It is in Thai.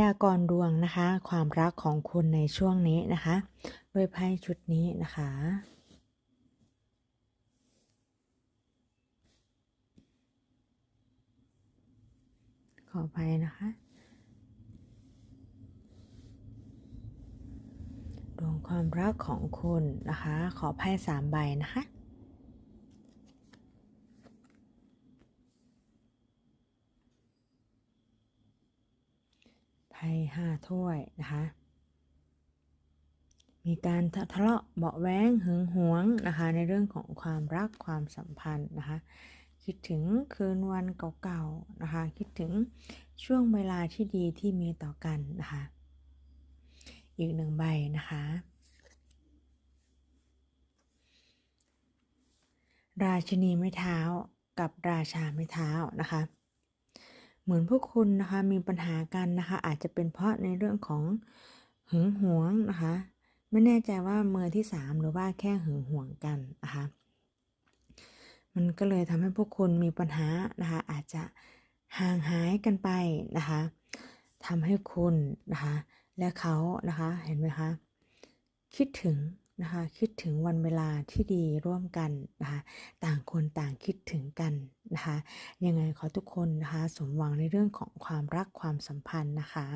ยากรดวงนะคะ ความรักของคุณในช่วงนี้นะคะด้วยไพ่ชุดนี้นะคะขออภัยนะคะ ดวงความรักของคุณนะคะ ขอไพ่สามใบนะคะ ไพ่ห้าถ้วยนะคะ มีการทะเลาะเบาะแว้งหึงหวงนะคะ ในเรื่องของความรักความสัมพันธ์นะคะ คิดถึงคืนวันเก่าๆนะคะ คิดถึงช่วงเวลาที่ดีที่มีต่อกันนะคะ อีกหนึ่งใบนะคะราชินีไม้เท้ากับราชาไม้เท้านะคะ เหมือนพวกคุณนะคะมีปัญหากันนะคะ อาจจะเป็นเพราะในเรื่องของหึงหวงนะคะ ไม่แน่ใจว่ามือที่สามหรือว่าแค่หึงหวงกันนะคะมันก็เลยทำให้พวกคุณมีปัญหานะคะ อาจจะห่างหายกันไปนะคะทำให้คุณนะคะ และเขานะคะเห็นไหมคะคิดถึง นะคะคิดถึงวันเวลาที่ดีร่วมกันนะคะต่างคนต่างคิดถึงกันนะคะยังไงขอทุกคนนะคะสมหวังในเรื่องของความรักความสัมพันธ์นะคะ